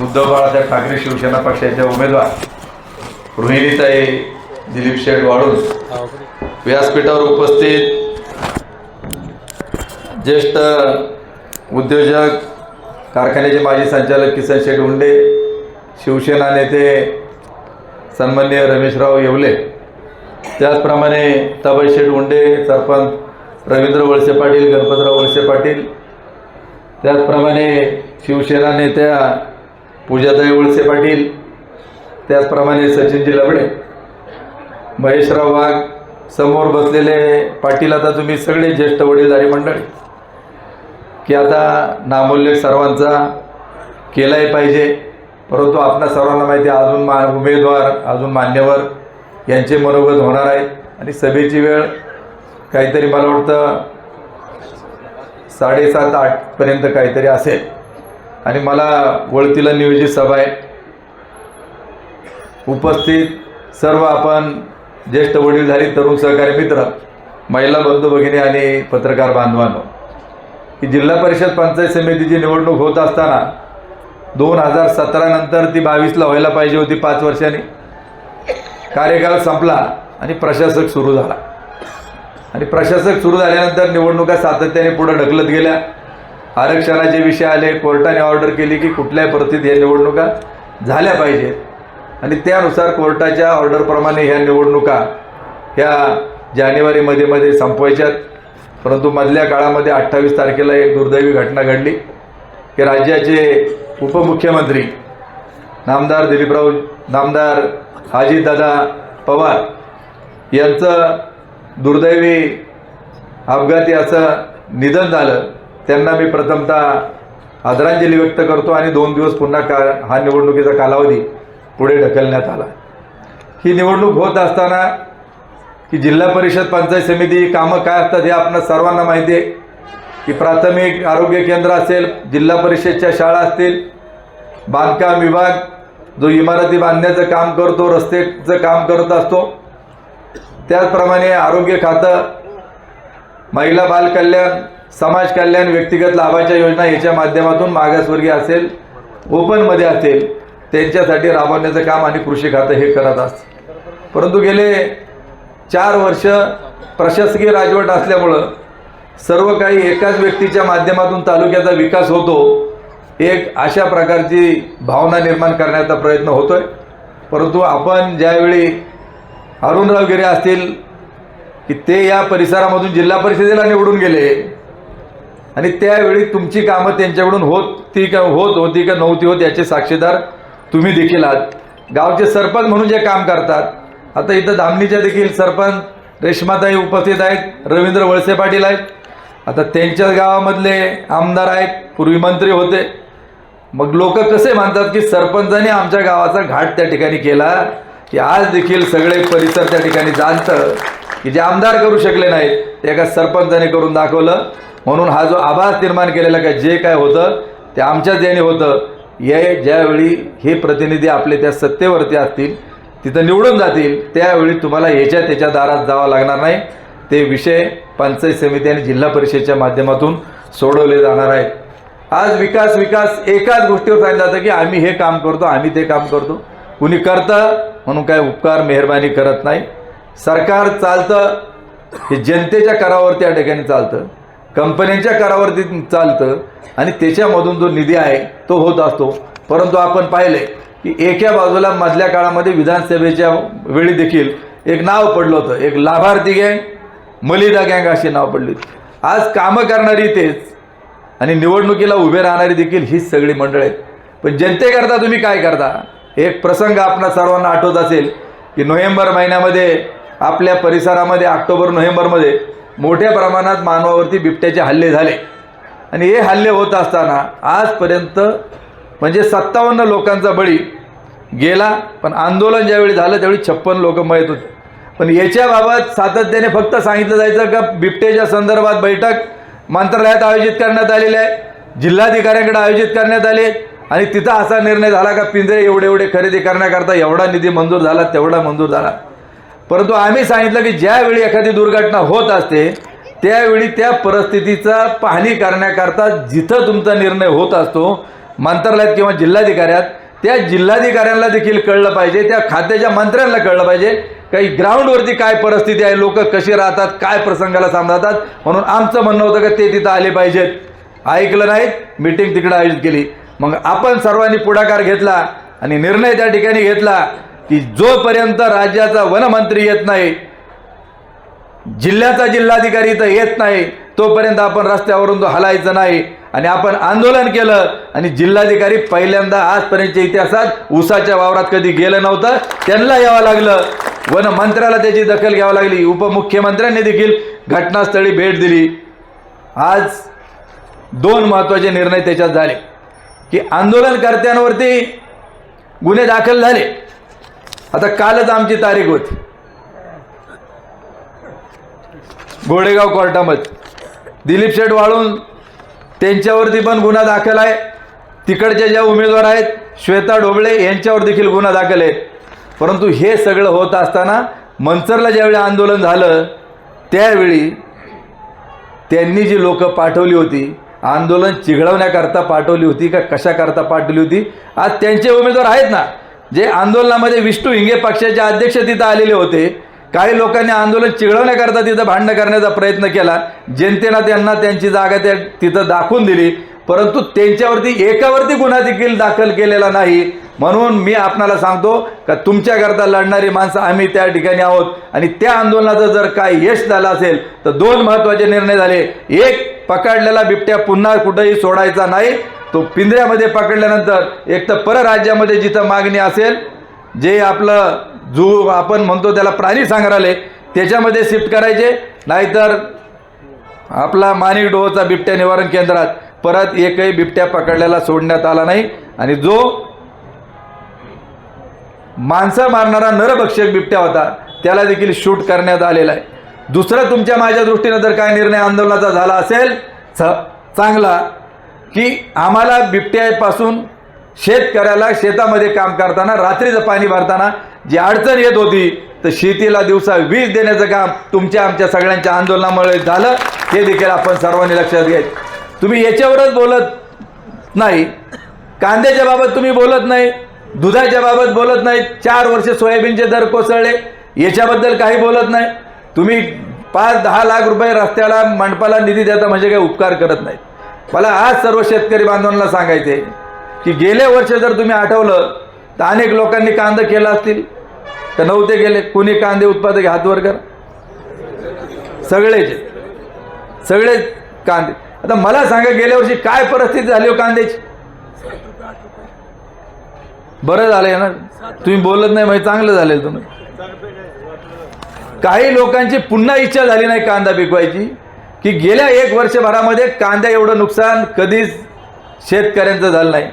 उद्धव बाळासाहेब ठाकरे शिवसेना पक्षाच्या उमेदवार. रोहिणीताई दिलीप शेठ वाळूस व्यासपीठावर उपस्थित ज्येष्ठ उद्योजक कारखान्याचे माजी संचालक किसन शेठ उंडे शिवसेना नेते सन्मान्य रमेशराव येवले. त्याचप्रमाणे तबय शेठ उंडे सरपंच रवींद्र वळसे पाटील गणपतराव वळसे पाटील. त्याचप्रमाणे शिवसेना नेत्या पूजाताई वळसे पाटील त्याचप्रमाणे सचिनजी लबडे महेशराव वाघ समोर बसलेले पाटील आता तुम्ही सगळे ज्येष्ठ वडीलधारी मंडळी की आता नामोल्लेख सर्वांचा केलाही पाहिजे परंतु आपणा सर्वांना माहिती आहे अजून मा उमेदवार अजून मान्यवर यांचे मनोगत होणार आहेत आणि सभेची वेळ काहीतरी मला वाटतं साडेसात आठपर्यंत काहीतरी असेल. आणि मला वळतीला नियोजित सभा आहे. उपस्थित सर्व आपण ज्येष्ठ वडीलधारी तरुण सहकारी मित्र महिला बंधू भगिनी आणि पत्रकार बांधवांनो. की जिल्हा परिषद पंचायत समितीची निवडणूक होत असताना दोन हजार सतरा नंतर ती बावीसला व्हायला पाहिजे होती पाच वर्षांनी. कार्यकाळ संपला आणि प्रशासक सुरू झाला. आणि प्रशासक सुरू झाल्यानंतर निवडणुका सातत्याने पुढे ढकलत गेल्या. आरक्षणाचे विषय आले कोर्टाने ऑर्डर केली की कुठल्याही परिस्थितीत या निवडणुका झाल्या पाहिजेत. आणि त्यानुसार कोर्टाच्या ऑर्डरप्रमाणे ह्या निवडणुका ह्या जानेवारीमध्ये मध्ये संपवायच्यात. परंतु मधल्या काळामध्ये अठ्ठावीस तारखेला एक दुर्दैवी घटना घडली. की राज्याचे उपमुख्यमंत्री नामदार दिलीपराव नामदार अजितदादा पवार यांचं दुर्दैवी अपघाती असं निधन झालं. त्यांना मी प्रथमतः आदरांजली व्यक्त करतो आणि दोन दिवस पुन्हा का हा निवडणुकीचा कालावधी पुढे ढकलण्यात आला. ही निवडणूक होत असताना की जिल्हा परिषद पंचायत समिती ही कामं काय असतात हे आपण सर्वांना माहिती आहे. की प्राथमिक आरोग्य केंद्र असेल जिल्हा परिषदच्या शाळा असतील बांधकाम विभाग जो इमारती बांधण्याचं काम करतो रस्त्याचं काम करत असतो त्याचप्रमाणे आरोग्य खातं महिला बालकल्याण समाज कल्याण व्यक्तिगत लाभाच्या योजना याच्या माध्यमातून मागासवर्गीय असेल ओपनमध्ये असेल त्यांच्यासाठी राबवण्याचं काम आणि कृषी खातं हे करत असतं परंतु गेले चार वर्ष प्रशासकीय राजवट असल्यामुळं सर्व काही एकाच व्यक्तीच्या माध्यमातून तालुक्याचा विकास होतो एक अशा प्रकारची भावना निर्माण करण्याचा प्रयत्न होतो आहे परंतु आपण ज्यावेळी अरुणराव गिरे असतील की ते या परिसरामधून जिल्हा परिषदेला निवडून गेले आणि त्यावेळी तुमची कामं त्यांच्याकडून होती का होत होती का नव्हती होत याचे साक्षीदार तुम्ही देखील आहात. गावचे सरपंच म्हणून जे काम करतात आता इथं धामणीच्या देखील सरपंच रेश्माताई उपस्थित आहेत रवींद्र वळसे पाटील आहेत. आता त्यांच्याच गावामधले आमदार आहेत पूर्वी मंत्री होते. मग लोक कसे मानतात की सरपंचाने आमच्या गावाचा घाट त्या ठिकाणी केला की आज देखील सगळे परिसर त्या ठिकाणी जाणतं की जे आमदार करू शकले नाहीत ते एका सरपंचाने करून दाखवलं. म्हणून हा जो आभास निर्माण केलेला काय जे काय होतं ते आमच्याच याने होतं. हे ज्यावेळी हे प्रतिनिधी आपले त्या सत्तेवरती असतील तिथं निवडून जातील त्यावेळी तुम्हाला याच्या त्याच्या दारात जावं लागणार नाही. ते विषय पंचायत समिती आणि जिल्हा परिषदेच्या माध्यमातून सोडवले जाणार आहेत. आज विकास विकास एकाच गोष्टीवर सांगितलं जातं की आम्ही हे काम करतो आम्ही ते काम करतो. कुणी करतं म्हणून काय उपकार मेहरबानी करत नाही. सरकार चालतं हे जनतेच्या करावरती या ठिकाणी चालतं. कंपन्यांच्या करावरती चालतं आणि त्याच्यामधून जो निधी आहे तो होत असतो. परंतु आपण पाहिले की एका बाजूला मधल्या काळामध्ये विधानसभेच्या वेळी देखील एक नाव पडलं होतं. एक लाभार्थी गँग मलिदा गँग अशी नाव पडली आज कामं करणारी तेच आणि निवडणुकीला उभे राहणारी देखील हीच सगळी मंडळ आहेत. पण जनतेकरता तुम्ही काय करता? एक प्रसंग आपणा सर्वांना आठवत असेल की नोव्हेंबर महिन्यामध्ये आपल्या परिसरामध्ये ऑक्टोबर नोव्हेंबरमध्ये मोठ्या प्रमाणात मानवावरती बिबट्याचे हल्ले झाले. आणि हे हल्ले होत असताना आजपर्यंत म्हणजे सत्तावन्न लोकांचा बळी गेला पण आंदोलन ज्यावेळी झालं त्यावेळी छप्पन लोक मयत होते. पण याच्याबाबत सातत्याने फक्त सांगितलं जायचं का बिबट्याच्या संदर्भात बैठक मंत्रालयात आयोजित करण्यात आलेली आहे जिल्हाधिकाऱ्यांकडे आयोजित करण्यात आले आणि तिथं असा निर्णय झाला का पिंजरे एवढे एवढे खरेदी करण्याकरता एवढा निधी मंजूर झाला तेवढा मंजूर झाला. परंतु आम्ही सांगितलं की ज्यावेळी एखादी दुर्घटना होत असते त्यावेळी त्या परिस्थितीचा पाहणी करण्याकरता जिथं तुमचा निर्णय होत असतो मंत्रालयात किंवा जिल्हाधिकाऱ्यात त्या जिल्हाधिकाऱ्यांना देखील कळलं पाहिजे त्या खात्याच्या मंत्र्यांना कळलं पाहिजे काही ग्राउंडवरती काय परिस्थिती आहे लोक कशी राहतात काय प्रसंगाला सांभाळतात म्हणून आमचं म्हणणं होतं का ते तिथं आले पाहिजेत. ऐकलं नाहीत मिटिंग तिकडं आयोजित केली. मग आपण सर्वांनी पुढाकार घेतला आणि निर्णय त्या ठिकाणी घेतला की जोपर्यंत राज्याचा वनमंत्री येत नाही जिल्ह्याचा जिल्हाधिकारी इथं येत नाही तोपर्यंत आपण रस्त्यावरून तो हलायचं नाही. आणि आपण आंदोलन केलं आणि जिल्हाधिकारी पहिल्यांदा आजपर्यंतच्या इतिहासात उसाच्या वावरात कधी गेलं नव्हतं त्यांना यावं लागलं. वनमंत्र्याला त्याची दखल घ्यावी लागली. उपमुख्यमंत्र्यांनी देखील घटनास्थळी भेट दिली. आज दोन महत्त्वाचे निर्णय त्याच्यात झाले. की आंदोलनकर्त्यांवरती गुन्हे दाखल झाले. आता कालच आमची तारीख होती. गोडेगाव कोर्टामध्ये. दिलीप शेठ वाळून त्यांच्यावरती पण गुन्हा दाखल आहे. तिकडचे ज्या उमेदवार आहेत श्वेता ढोबळे यांच्यावर देखील गुन्हा दाखल आहे. परंतु हे सगळं होत असताना मंचरला ज्यावेळी आंदोलन झालं त्यावेळी त्यांनी जी लोक पाठवली होती आंदोलन चिघळवण्याकरता पाठवली होती का कशाकरता पाठवली होती आज त्यांचे उमेदवार आहेत ना जे आंदोलनामध्ये विष्णू हिंगे पक्षाचे अध्यक्ष तिथं आलेले होते काही लोकांनी आंदोलन चिघळवण्याकरता तिथं भांडणं करण्याचा प्रयत्न केला. जनतेनं त्यांना त्यांची जागा त्या तिथं दाखवून दिली. परंतु त्यांच्यावरती एकावरती गुन्हा देखील दाखल केलेला नाही. म्हणून मी आपणाला सांगतो का तुमच्याकरता लढणारी माणसं आम्ही त्या ठिकाणी आहोत. आणि त्या आंदोलनाचं जर काय यश झालं असेल तर दोन महत्त्वाचे निर्णय झाले. एक पकडलेला बिबट्या पुन्हा कुठंही सोडायचा नाही. तो पिंजऱ्यामध्ये पकडल्यानंतर एक तर परराज्यामध्ये जिथं मागणी असेल जे आपलं जू आपण म्हणतो त्याला प्राणी संग्रहालय त्याच्यामध्ये शिफ्ट करायचे नाहीतर आपला मानिक डोहचा बिबट्या निवारण केंद्रात परत एकही बिबट्या पकडल्याला सोडण्यात आला नाही. आणि जो माणसं मारणारा नरभक्षक बिबट्या होता त्याला देखील शूट करण्यात आलेला आहे. दुसरं तुमच्या माझ्या दृष्टीनं जर काय निर्णय आंदोलनाचा झाला असेल च- चांगला की आम्हाला बिबट्यापासून शेतकऱ्याला शेतामध्ये काम करताना रात्रीचं पाणी भरताना जी अडचण येत होती तर शेतीला दिवसा वीज देण्याचं काम तुमच्या आमच्या सगळ्यांच्या आंदोलनामुळे झालं. हे देखील आपण सर्वांनी लक्षात घ्यायचं तुम्ही याच्यावरच बोलत नाही. कांद्याच्या बाबत तुम्ही बोलत नाही. दुधाच्या बाबत बोलत नाही. चार वर्ष सोयाबीनचे दर कोसळले. याच्याबद्दल काही बोलत नाही. तुम्ही पाच दहा लाख रुपये रस्त्याला मंडपाला निधी देता म्हणजे काही उपकार करत नाही मला आज सर्व शेतकरी बांधवांना सांगायचे की गेल्या वर्ष जर तुम्ही आठवलं तर अनेक लोकांनी कांदा केला असतील. तर नव्हते गेले कुणी कांदे उत्पादक हात वर करा. सगळेच. सगळेच कांदे. आता मला सांगा गेल्या वर्षी काय परिस्थिती झाली हो कांद्याची? बरं झालंय ना. तुम्ही बोलत नाही म्हणजे चांगलं झालं तुम्ही. काही लोकांची पुन्हा इच्छा झाली नाही कांदा पिकवायची. की गेल्या एक वर्षभरामध्ये कांदा एवढं नुकसान कधीच शेतकऱ्यांचं झालं नाही.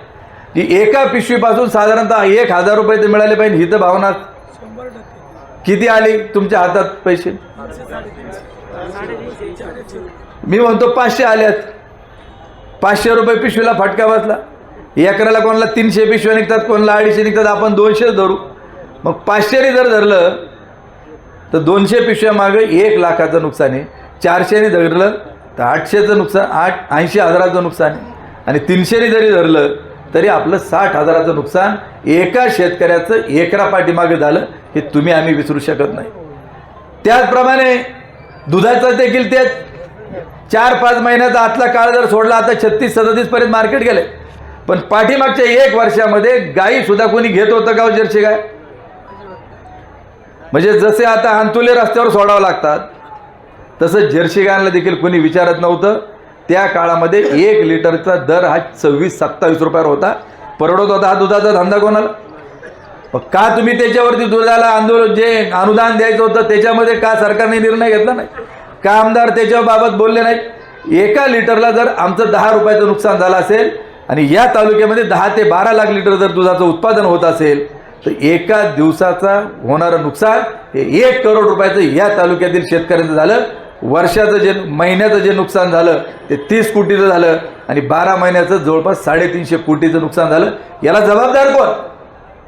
की एका पिशवीपासून साधारणतः एक हजार रुपये तर मिळाले पाहिजे ही तर भावना किती आली तुमच्या हातात पैसे? मी म्हणतो पाचशे आल्यात. पाचशे रुपये पिशवीला फटका बसला. एकराला कोणाला तीनशे पिशव्या निघतात कोणाला अडीचशे निघतात आपण दोनशेच धरू. मग पाचशेने जर धरलं तर दोनशे पिशव्या मागे एक लाखाचं नुकसान आहे. चारशेने धरलं तर आठशेचं नुकसान आठ ऐंशी हजाराचं नुकसान आहे. आणि तीनशेने जरी धरलं तरी आपलं साठ हजाराचं नुकसान एका शेतकऱ्याचं एकरा पाठीमागे झालं हे तुम्ही आम्ही विसरू शकत नाही. त्याचप्रमाणे दुधाचं देखील तेच. चार पाच महिन्याचा आतला काळ जर सोडला आता छत्तीस सदतीसपर्यंत मार्केट गेले. पण पाठीमागच्या एक वर्षामध्ये गाई सुद्धा कोणी घेत होतं का हो जर्सी गाय? म्हणजे जसे आता अंतुले रस्त्यावर सोडावं लागतात तसं जर्सी गायला देखील कोणी विचारत नव्हतं. त्या काळामध्ये एक लिटरचा दर हा सव्वीस सत्तावीस रुपयावर होता. परवडत होता हा दुधाचा धंदा कोणाला? मग का तुम्ही त्याच्यावरती दुधाला आंदोलन जे अनुदान द्यायचं होतं त्याच्यामध्ये का सरकारने निर्णय घेतला नाही? का आमदार त्याच्याबाबत बोलले नाहीत? एका लिटरला जर आमचं दहा रुपयाचं नुकसान झालं असेल आणि या तालुक्यामध्ये दहा ते बारा लाख लिटर जर दुधाचं उत्पादन होत असेल तर एका दिवसाचा होणारं नुकसान हे एक करोड रुपयाचं या तालुक्यातील शेतकऱ्यांचं झालं. वर्षाचं जे महिन्याचं जे नुकसान झालं ते तीस कोटीचं झालं आणि बारा महिन्याचं जवळपास साडेतीनशे कोटीचं नुकसान झालं. याला जबाबदार कोण?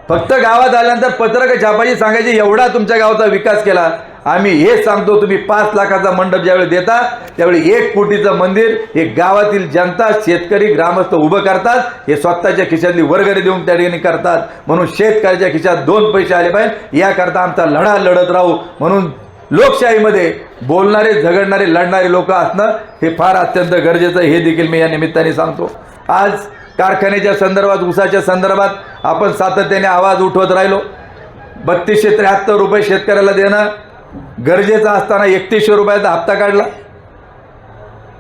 फक्त गावात आल्यानंतर पत्रक छापाची सांगायची एवढा तुमच्या गावाचा विकास केला. आम्ही हे सांगतो तुम्ही पाच लाखाचा मंडप ज्यावेळी देता त्यावेळी एक कोटीचं मंदिर हे गावातील जनता शेतकरी ग्रामस्थ उभं करतात. हे स्वतःच्या खिशातली वर्गणी देऊन त्या ठिकाणी करतात. म्हणून शेतकऱ्याच्या खिशात दोन पैसे आले पाहिजे. याकरता आमचा लढा लढत राहू. म्हणून लोकशाहीमध्ये बोलणारे झगडणारे लढणारे लोक असणं हे फार अत्यंत गरजेचं आहे. हे देखील मी या निमित्ताने सांगतो. आज कारखान्याच्या संदर्भात ऊसाच्या संदर्भात आपण सातत्याने आवाज उठवत राहिलो. बत्तीसशे त्र्याहत्तर रुपये शेतकऱ्याला देणं गरजेचं असताना एकतीसशे रुपयाचा हप्ता काढला.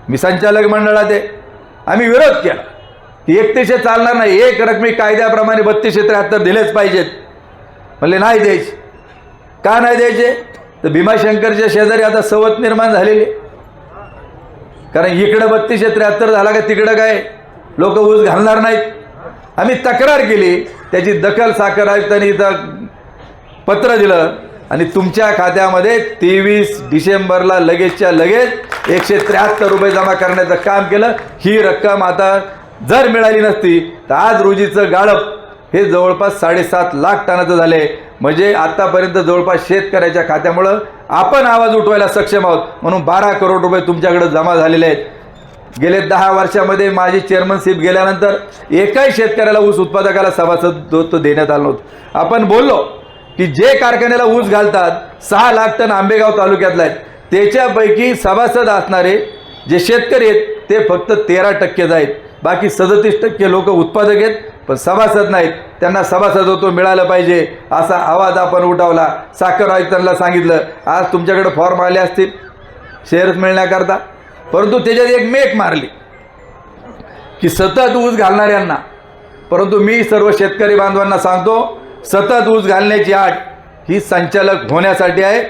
मी संचालक मंडळात आहे. आम्ही विरोध केला. की एकतीसशे चालणार नाही. एक रकमी कायद्याप्रमाणे बत्तीसशे त्र्याहत्तर दिलेच पाहिजेत. म्हणले नाही द्यायचे. का नाही द्यायचे? तर भीमाशंकरच्या शेजारी आता सवत निर्माण झालेली कारण इकडं बत्तीसशे त्र्याहत्तर झाला का तिकडं काय? लोक ऊस घालणार नाहीत. आम्ही तक्रार केली त्याची दखल साखर आयुक्तांनी इथं पत्र दिलं आणि तुमच्या खात्यामध्ये तेवीस डिसेंबरला लगेचच्या लगेच एकशे त्र्याहत्तर रुपये जमा करण्याचं काम केलं. ही रक्कम आता जर मिळाली नसती तर आज रोजीचं गाळप हे जवळपास साडेसात लाख टनाचं झाले. म्हणजे आतापर्यंत जवळपास शेतकऱ्याच्या खात्यामुळं आपण आवाज उठवायला सक्षम आहोत. म्हणून बारा करोड रुपये तुमच्याकडे जमा झालेले आहेत. गेले दहा वर्षामध्ये माझी चेअरमनशिप गेल्यानंतर एकाही शेतकऱ्याला ऊस उत्पादकाला सभासद देण्यात आलो होतं आपण बोललो की जे कारखान्याला ऊस घालतात सहा लाख टन आंबेगाव तालुक्यातला आहेत त्याच्यापैकी सभासद असणारे जे शेतकरी आहेत ते फक्त तेरा टक्केच आहेत. बाकी सदतीस टक्के लोक उत्पादक आहेत. पण सभासद नाहीत. त्यांना सभासदत्व मिळालं पाहिजे असा आवाज आपण उठवला. साखर आयुक्तांना सांगितलं आज तुमच्याकडे फॉर्म आले असतील. शेअर्स मिळण्याकरता. परंतु त्याच्यात एक मेक मारली की सतत ऊस घालणाऱ्यांना परंतु मी सर्व शेतकरी बांधवांना सांगतो सतत ऊस घालण्याची आट ही संचालक होण्यासाठी आहे.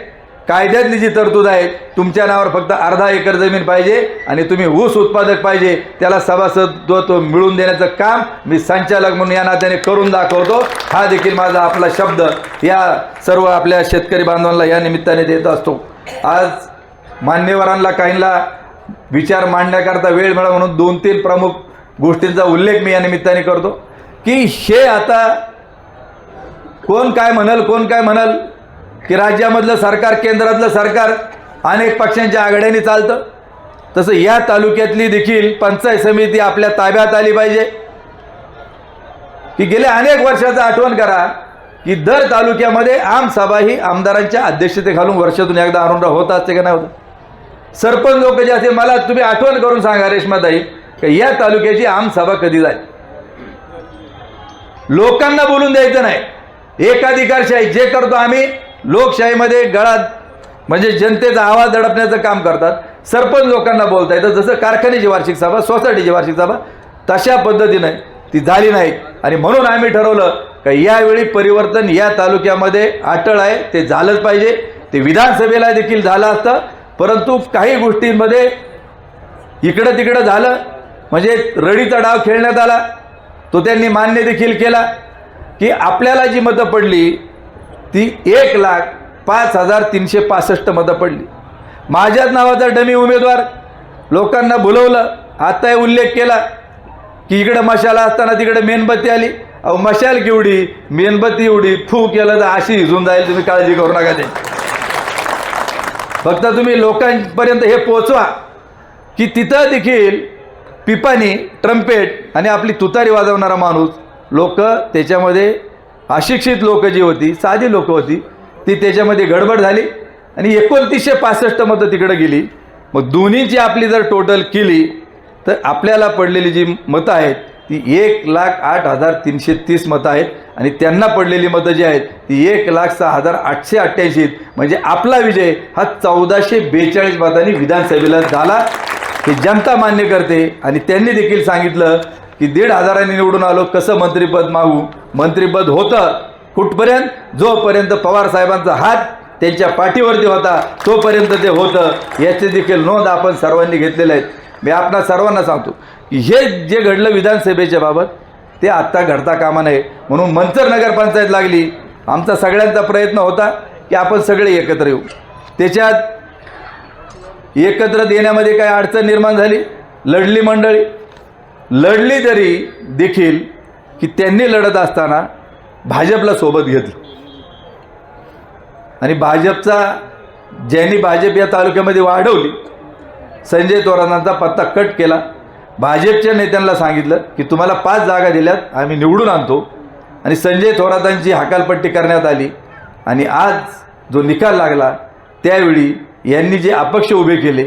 कायद्यातली जी तरतूद आहे. तुमच्या नावावर फक्त अर्धा एकर जमीन पाहिजे आणि तुम्ही ऊस उत्पादक पाहिजे. त्याला सभासदत्व मिळवून देण्याचं काम मी संचालक म्हणून या नात्याने करून दाखवतो. हा देखील माझा आपला शब्द या सर्व आपल्या शेतकरी बांधवांना या निमित्ताने देत असतो. आज मान्यवरांना काहींना विचार मांडण्याकरता वेळ मिळा म्हणून दोन तीन प्रमुख गोष्टींचा उल्लेख मी या निमित्ताने करतो. की हे आता कोण काय म्हणाल कोण काय म्हणाल की राज्यामधलं सरकार केंद्रातलं सरकार अनेक पक्षांच्या आघाड्याने चालतं. तसं या तालुक्यातली देखील पंचायत समिती आपल्या ताब्यात आली पाहिजे. की गेल्या अनेक वर्षाचं आठवण करा की दर तालुक्यामध्ये आमसभा ही आमदारांच्या अध्यक्षतेखालून वर्षातून एकदा अरुणराव होत असते का नाही होत? सरपंच लोक जे असते मला तुम्ही आठवण करून सांगा रेश्माताई की या तालुक्याची आमसभा कधी जाईल लोकांना बोलून द्यायचं नाही. एकाधिकारशाही जे करतो आम्ही लोकशाहीमध्ये गळात म्हणजे जनतेचा आवाज दडपण्याचं काम करतात. सरपंच लोकांना बोलता येतं जसं कारखान्याची वार्षिक सभा सोसायटीची वार्षिक सभा तशा पद्धतीने ती झाली नाही. आणि म्हणून आम्ही ठरवलं का यावेळी परिवर्तन या तालुक्यामध्ये अटळ आहे ते झालंच पाहिजे. ते विधानसभेला देखील झालं असतं परंतु काही गोष्टींमध्ये इकडं तिकडं झालं. म्हणजे रडीचा डाव खेळण्यात आला. तो त्यांनी मान्य देखील केला की आपल्याला जी मतं पडली ती एक लाख पाच हजार तीनशे पासष्ट मतं पडली. माझ्याच नावाचा डमी उमेदवार लोकांना बोलवलं. आता उल्लेख केला की इकडं मशाला असताना तिकडे मेणबत्ती आली. अहो मशाल केवढी? मेणबत्ती एवढी. फू केलं तर अशी हिजून जाईल. तुम्ही काळजी करू नका ते. फक्त तुम्ही लोकांपर्यंत हे पोचवा की तिथं देखील पिपाणी ट्रम्पेट आणि आपली तुतारी वाजवणारा माणूस लोक त्याच्यामध्ये अशिक्षित लोक जी होती साधी लोक होती ती त्याच्यामध्ये गडबड झाली आणि एकोणतीसशे पासष्ट मतं तिकडं गेली. मग दोन्हीची आपली जर टोटल केली तर आपल्याला पडलेली जी मतं आहेत ती एक लाख आठ हजार तीनशे तीस मतं आहेत. आणि त्यांना पडलेली मतं जी आहेत ती एक लाख सहा हजार आठशे अठ्ठ्याऐंशी म्हणजे आपला विजय हा चौदाशे बेचाळीस मतांनी विधानसभेला झाला. हे जनता मान्य करते. आणि त्यांनी देखील सांगितलं की दीड हजारांनी निवडून आलो कसं मंत्रिपद मागू? मंत्रिपद होतं. कुठपर्यंत? जोपर्यंत पवार साहेबांचा हात त्यांच्या पाठीवरती होता तोपर्यंत ते होतं. याची देखील नोंद आपण सर्वांनी घेतलेल्या आहेत मी आपणा सर्वांना सांगतो की हे जे घडलं विधानसभेच्या बाबत ते आत्ता घडता कामा नये. म्हणून मंचर नगरपंचायत लागली. आमचा सगळ्यांचा प्रयत्न होता की आपण सगळे एकत्र येऊ. त्याच्यात एकत्र देण्यामध्ये काय अडचण निर्माण झाली? लढली मंडळी लढली तरी देखील की त्यांनी लढत असताना भाजपला सोबत घेतलं. आणि भाजपचा ज्यांनी भाजप या तालुक्यामध्ये वाढवली संजय थोरातांचा पत्ता कट केला. भाजपच्या नेत्यांना सांगितलं की तुम्हाला पाच जागा दिल्यात आम्ही निवडून आणतो. आणि संजय थोरातांची हकालपट्टी करण्यात आली. आणि आज जो निकाल लागला त्यावेळी यांनी जे अपक्ष उभे केले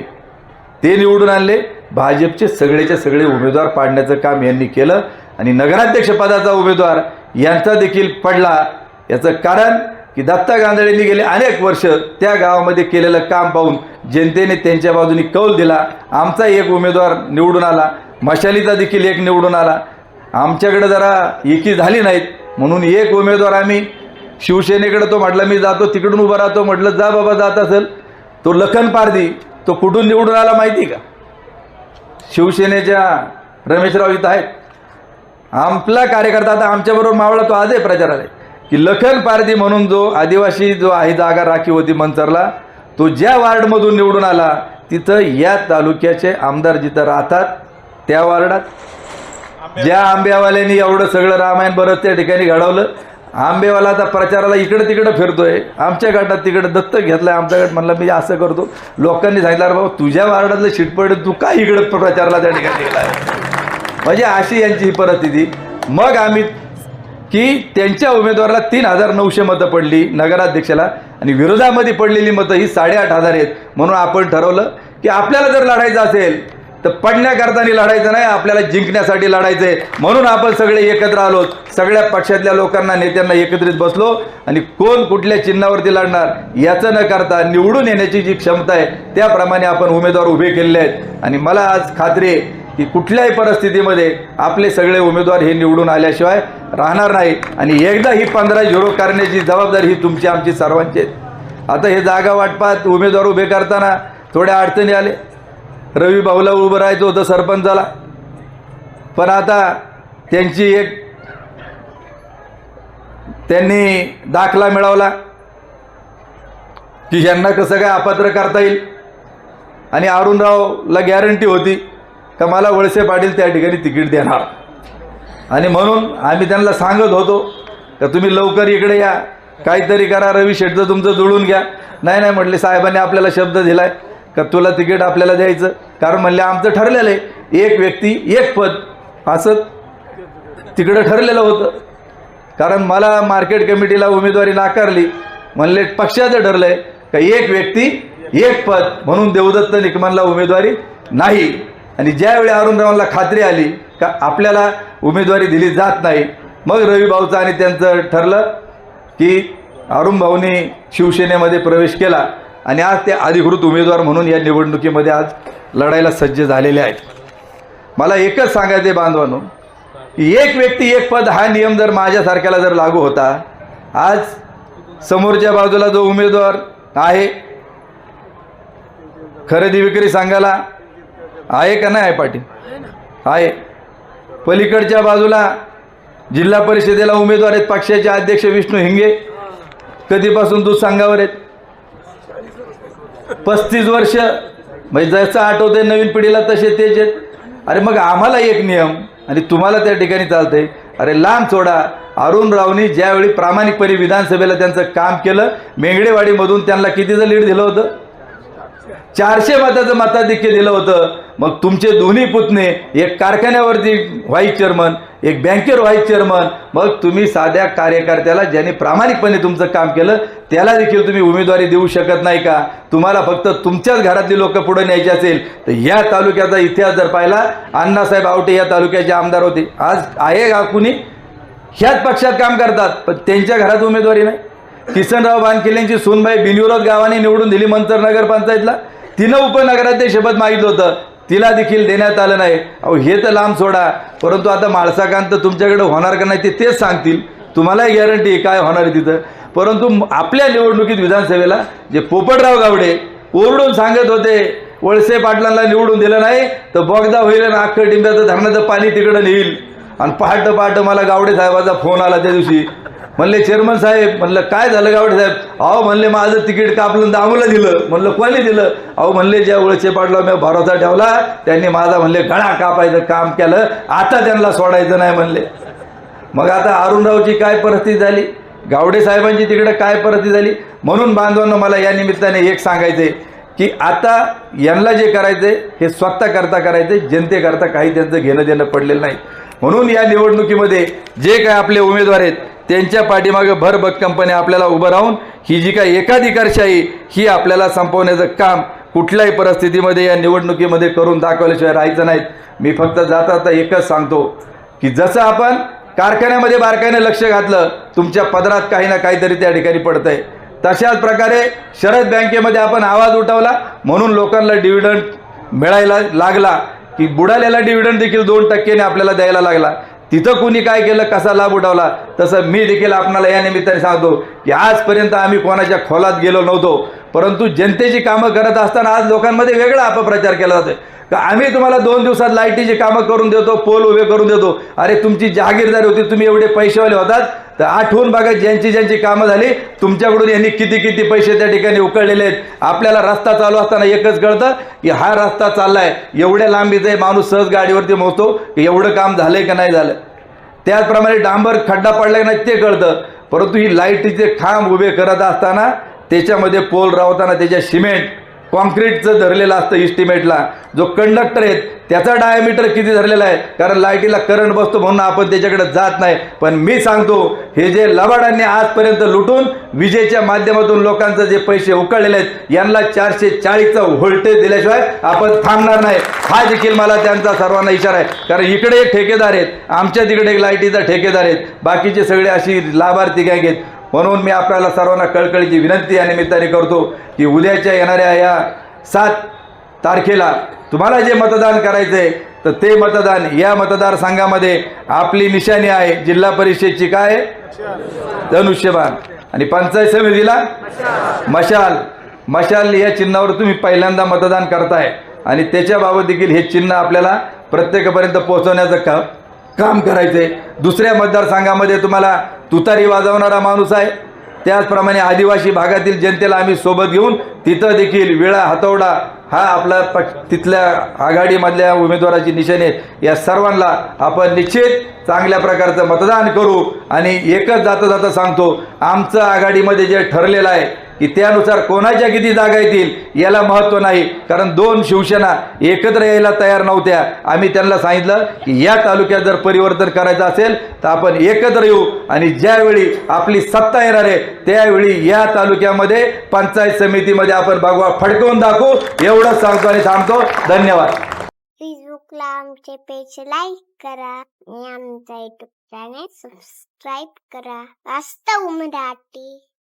ते निवडून आणले. भाजपचे सगळेच्या सगळे उमेदवार पाडण्याचं काम यांनी केलं आणि नगराध्यक्षपदाचा उमेदवार यांचा देखील पडला. याचं कारण की दत्ता गांधळींनी गेले अनेक वर्ष त्या गावामध्ये केलेलं काम पाहून जनतेने त्यांच्या बाजूनी कौल दिला. आमचा एक उमेदवार निवडून आला. मशालीचा देखील एक निवडून आला. आमच्याकडे जरा एकी झाली नाहीत. म्हणून एक उमेदवार आम्ही शिवसेनेकडे तो म्हटलं मी जातो तिकडून उभा राहतो. म्हटलं जा बाबा जात असेल. तो लखन पारधी तो कुठून निवडून आला माहिती का? शिवसेनेच्या रमेशराव इथं आहेत. आपला कार्यकर्ता आता आमच्याबरोबर मावळा तो आजही प्रचाराला आहे. की लखन पारधी म्हणून जो आदिवासी जो आहे जागा राखीव होती मंचरला तो ज्या वार्डमधून निवडून आला तिथं या तालुक्याचे आमदार जिथं राहतात त्या वार्डात. ज्या आंब्यावाल्यांनी एवढं सगळं रामायण बरंच त्या ठिकाणी घडवलं आंबेवाला आता प्रचाराला इकडं तिकडं फिरतोय. आमच्या गटात तिकडं दत्तक घेतलाय आमचा गट म्हणला मी असं करतो. लोकांनी सांगितलं "अरे बाबा तुझ्या वार्डातलं शिटपड तू काय इकडं प्रचाराला त्या ठिकाणी गेलाय? म्हणजे अशी यांची ही परिस्थिती. मग आम्ही की त्यांच्या उमेदवाराला तीन हजार नऊशे मतं पडली नगराध्यक्षाला आणि विरोधामध्ये पडलेली मतं ही साडेआठ हजार आहेत. म्हणून आपण ठरवलं की आपल्याला जर लढायचं असेल तर पडण्याकरता लढायचं नाही आपल्याला जिंकण्यासाठी लढायचं आहे म्हणून आपण सगळे एकत्र आलो. सगळ्या पक्षातल्या लोकांना नेत्यांना एकत्रित बसलो. आणि कोण कुठल्या चिन्हावरती लढणार याचं न करता निवडून येण्याची जी क्षमता आहे त्याप्रमाणे आपण उमेदवार उभे केलेले आहेत. आणि मला आज खात्री आहे की कुठल्याही परिस्थितीमध्ये आपले सगळे उमेदवार हे निवडून आल्याशिवाय राहणार नाही. आणि एकदा ही पंधरा झिरो करण्याची जबाबदारी ही तुमची आमची सर्वांची आहे. आता हे जागा वाटपात उमेदवार उभे करताना थोड्या अडचणी आले रवी भाऊला उभं राहायचं होतं सरपंचाला. पण आता त्यांची एक त्यांनी दाखला मिळवला की यांना कसं काय अपात्र करता येईल. आणि अरुणरावला गॅरंटी होती का मला वळसे पाटील त्या ठिकाणी तिकीट देणार. आणि म्हणून आम्ही त्यांना सांगत होतो का तुम्ही लवकर इकडे या काहीतरी करा रवी शेठचं तुमचं जुळून घ्या. नाही नाही म्हटले साहेबांनी आपल्याला शब्द दिलाय. का तुला तिकीट आपल्याला द्यायचं? कारण म्हणले आमचं ठरलेलं आहे. एक व्यक्ती एक पद. असं तिकडं ठरलेलं होतं. कारण मला मार्केट कमिटीला उमेदवारी नाकारली. म्हणले पक्षाचं ठरलं आहे का एक व्यक्ती एक पद. म्हणून देवदत्त निकमानला उमेदवारी नाही. आणि ज्यावेळी अरुणरावांना खात्री आली का आपल्याला उमेदवारी दिली जात नाही मग रवी भाऊचं आणि त्यांचं ठरलं की अरुण भाऊनी शिवसेनेमध्ये प्रवेश केला. आणि आज ते अधिकृत उमेदवार म्हणून या निवडणुकीमध्ये आज लढायला सज्ज झालेले आहेत. मला एकच सांगायचं बांधवांनो. एक व्यक्ती एक पद हा नियम जर माझ्यासारख्याला जर लागू होता आज समोरच्या बाजूला जो उमेदवार आहे खरेदी विक्री सांगायला आहे का नाही आहे पाटील? आहे. पलीकडच्या बाजूला जिल्हा परिषदेला उमेदवार आहेत पक्षाचे अध्यक्ष विष्णू हिंगे कधीपासून दूध सांगावर आहेत? पस्तीस वर्ष. म्हणजे जसं आठवते नवीन पिढीला तसे तेच आहेत. अरे मग आम्हाला एक नियम आणि तुम्हाला त्या ठिकाणी चालतंय. अरे लांब सोडा. अरुण रावनी ज्यावेळी प्रामाणिकपणे विधानसभेला त्यांचं काम केलं मेंगडेवाडीमधून त्यांना कितीचं लीड दिलं होतं? चारशे मताचं मताधिक्य दिलं होतं. मग तुमचे दोन्ही पुतणे एक कारखान्यावरती व्हाईस चेअरमन एक बँकेवर व्हाईस चेअरमन मग तुम्ही साध्या कार्यकर्त्याला ज्यांनी प्रामाणिकपणे तुमचं काम केलं त्याला देखील तुम्ही उमेदवारी देऊ शकत नाही का? तुम्हाला फक्त तुमच्याच घरातली लोक पुढे न्यायची असेल तर या तालुक्याचा इतिहास जर पाहिला अण्णासाहेब आवटे या तालुक्याचे आमदार होते. आज आहे का कुणी? ह्याच पक्षात काम करतात पण त्यांच्या घरात उमेदवारी नाही. किसनराव बानकिल्यांची सूनबाई बिनविरोध गावाने निवडून दिली मंतर नगरपंचायतला. तिनं उपनगराध्यक्ष पद मागितलं होतं. तिला देखील देण्यात आलं नाही. अहो हे तर लांब सोडा. परंतु आता माळसाकांत तुमच्याकडे होणार का नाही ते तेच सांगतील. तुम्हालाही गॅरंटी काय होणार आहे तिथं. परंतु आपल्या निवडणुकीत विधानसभेला जे पोपटराव गावडे ओरडून सांगत होते वळसे पाटलांना निवडून दिलं नाही तर बोगदा होईल आणि अख्खं टिंब्याचं धरणाचं पाणी तिकडं नेईल. आणि पहाटं पहाटं मला गावडे साहेबाचा फोन आला त्या दिवशी. म्हणले चेअरमन साहेब म्हणलं काय झालं गावडे साहेब? अहो म्हणले माझं तिकीट कापलं दामूला दिलं. म्हणलं कोणी दिलं? अहो म्हणले ज्या वळसे पाडला मी भरोसा ठेवला त्यांनी माझा म्हणले गळा कापायचं काम केलं आता त्यांना सोडायचं नाही म्हणले. मग आता अरुणरावची काय परिस्थिती झाली? गावडे साहेबांची तिकडे काय परिस्थिती झाली? म्हणून बांधवांना मला या निमित्ताने एक सांगायचं आहे की आता यांना जे करायचंय हे स्वतः करता करायचंय जनतेकरता काही त्यांचं घेणं देणं पडलेलं नाही. म्हणून या निवडणुकीमध्ये जे काय आपले उमेदवार आहेत त्यांच्या पाठीमागे भरभक्कमपणे आपल्याला उभं राहून ही जी काही एकाधिकारशाही ही आपल्याला संपवण्याचं काम कुठल्याही परिस्थितीमध्ये या निवडणुकीमध्ये करून दाखवल्याशिवाय राहायचं नाहीत मी फक्त जाता जाता एकच सांगतो की जसं आपण कारखान्यामध्ये बारकाईने लक्ष घातलं तुमच्या पदरात काही ना काहीतरी त्या ठिकाणी पडतंय. तशाच प्रकारे शरद बँकेमध्ये आपण आवाज उठवला म्हणून लोकांना डिव्हिडंड मिळायला लागला की बुडालेला डिव्हिडंड देखील दोन टक्क्याने आपल्याला द्यायला लागला. तिथं कुणी काय केलं कसा लाभ उठवला तसं मी देखील आपणाला या निमित्ताने सांगतो की आजपर्यंत आम्ही कोणाच्या खोलात गेलो नव्हतो परंतु जनतेची कामं करत असताना आज लोकांमध्ये वेगळा अपप्रचार केला जातोय. का आम्ही तुम्हाला दोन दिवसात लाईटीची कामं करून देतो पोल उभे करून देतो. अरे तुमची जहागीरदारी होती तुम्ही एवढे पैसेवाले होतात. तर आठवून बघा ज्यांची ज्यांची कामं झाली तुमच्याकडून यांनी किती किती पैसे त्या ठिकाणी उकळलेले आहेत. आपल्याला रस्ता चालू असताना एकच कळतं की हा रस्ता चाललाय. एवढ्या लांबीचा आहे माणूस सहज गाडीवरती मोजतो की एवढं काम झालंय का नाही झालं. त्याचप्रमाणे डांबर खड्डा पडला नाही ते कळतं. परंतु ही लाईटीचे खांब उभे करत असताना त्याच्यामध्ये पोल रावताना त्याच्या सिमेंट कॉन्क्रीटचं धरलेलं असतं इस्टिमेटला जो कंडक्टर आहेत त्याचा डायमीटर किती धरलेला आहे? कारण लाईटीला करंट बसतो म्हणून आपण त्याच्याकडे जात नाही. पण मी सांगतो हे जे लबाडांनी आजपर्यंत लुटून विजेच्या माध्यमातून लोकांचं जे पैसे उकळलेले आहेत यांना चारशे चाळीसचा व्होल्टेज दिल्याशिवाय आपण थांबणार नाही. हा देखील मला त्यांचा सर्वांना इशारा आहे. कारण इकडे एक ठेकेदार आहेत आमच्या तिकडे एक लाईटीचा ठेकेदार आहेत. बाकीचे सगळे अशी लाभार्थी काय घेत? म्हणून मी आपल्याला सर्वांना कळकळीची विनंती या निमित्ताने करतो की उद्याच्या येणाऱ्या या सात तारखेला तुम्हाला जे मतदान करायचं आहे तर ते मतदान या मतदारसंघामध्ये आपली निशाणी आहे जिल्हा परिषदची काय? आहे? धनुष्यबाण. आणि पंचायत समितीला मशाल. मशाल या चिन्हावर तुम्ही पहिल्यांदा मतदान करताय. आणि त्याच्याबाबत देखील हे चिन्ह आपल्याला प्रत्येकापर्यंत पोहोचवण्याचं काम काम करायचंय दुसऱ्या मतदारसंघामध्ये तुम्हाला तुतारी वाजवणारा माणूस आहे. त्याचप्रमाणे आदिवासी भागातील जनतेला आम्ही सोबत घेऊन तिथं देखील विळा हातवडा हा आपला पक्ष तिथल्या आघाडीमधल्या उमेदवाराची निशाणी आहे. या सर्वांना आपण निश्चित चांगल्या प्रकारचं मतदान करू आणि एकच जाता जाता सांगतो आमचं आघाडीमध्ये जे ठरलेलं आहे की त्यानुसार कोणाच्या किती जागा येतील याला महत्त्व नाही. कारण दोन शिवसेना एकत्र यायला तयार नव्हत्या. आम्ही त्यांना सांगितलं की या तालुक्यात जर परिवर्तन करायचं असेल तर आपण एकत्र येऊ. आणि ज्यावेळी आपली सत्ता येणार आहे त्यावेळी या तालुक्यामध्ये पंचायत समितीमध्ये आपण भगवा फडकवून दाखवू. एवढंच सांगतो आणि थांबतो. धन्यवाद. फेसबुकला आमचे पेज लाईक करा आणि आमचा युट्यूब चॅनेल सबस्क्राईब करा. वास्तव मराठी.